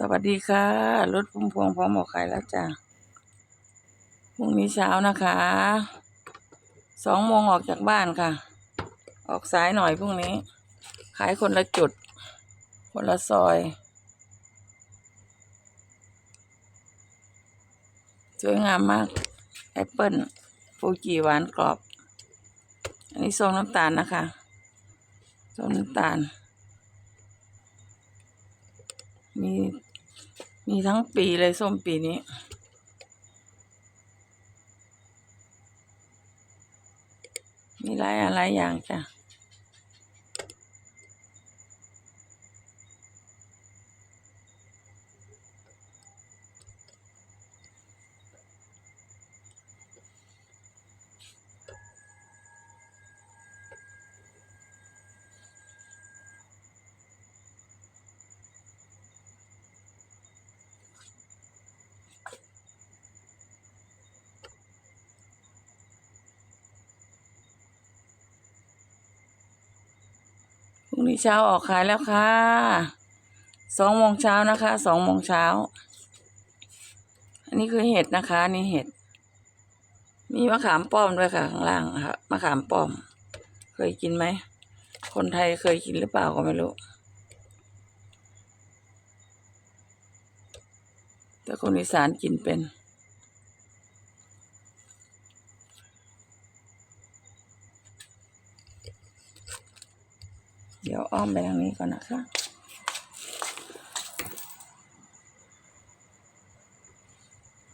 สวัสดีค่ะ รถพุ่มพวงพร้อมออกขายแล้วจ้ะพรุ่งนี้เช้านะคะ สองโมงออกจากบ้านค่ะ ออกสายหน่อยพรุ่งนี้ ขายคนละจุด คนละซอย สวยงามมาก แอปเปิลฟูจิหวานกรอบ อันนี้ส้มน้ำตาลนะคะส้มน้ำตาลมี มีทั้งปีเลยส้มปีนี้ มีหลายอะไรอย่างจ้ะ รุ่งนี้เช้าออกขายแล้วค่ะสองโมงเช้านะคะสองโมงเช้า อันนี้คือเห็ดนะคะนี่เห็ด มีมะขามป้อมด้วยค่ะข้างล่างค่ะมะขามป้อม เคยกินไหมคนไทยเคยกินหรือเปล่าก็ไม่รู้ แต่คนอีสานกินเป็น เดี๋ยวอ้อมไปทางนี้ก่อนนะคะ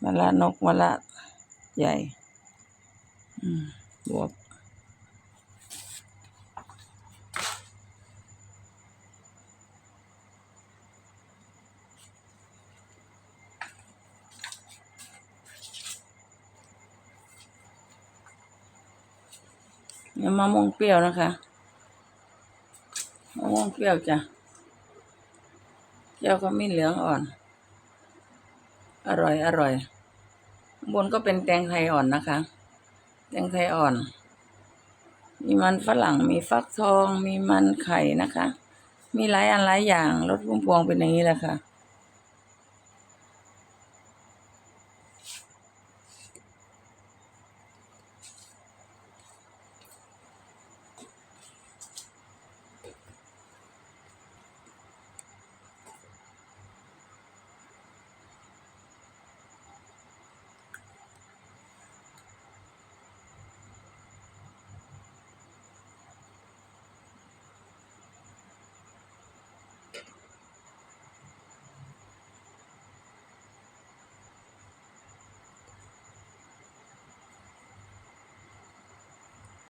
มะละนกมะละใหญ่อืมบวบเนี่ยมะม่วงเปรี้ยวนะคะ มะม่วงเปรี้ยวจ้ะเจ้าขมิ้นเหลืองอ่อน อร่อยอร่อยบนก็เป็นแตงไทยอ่อนนะคะ แตงไทยอ่อน มีมันฝรั่งมีฟักทอง มีมันไข่นะคะ มีหลายอันหลายอย่างรสพุ่มพวงเป็นอย่างนี้แหละค่ะ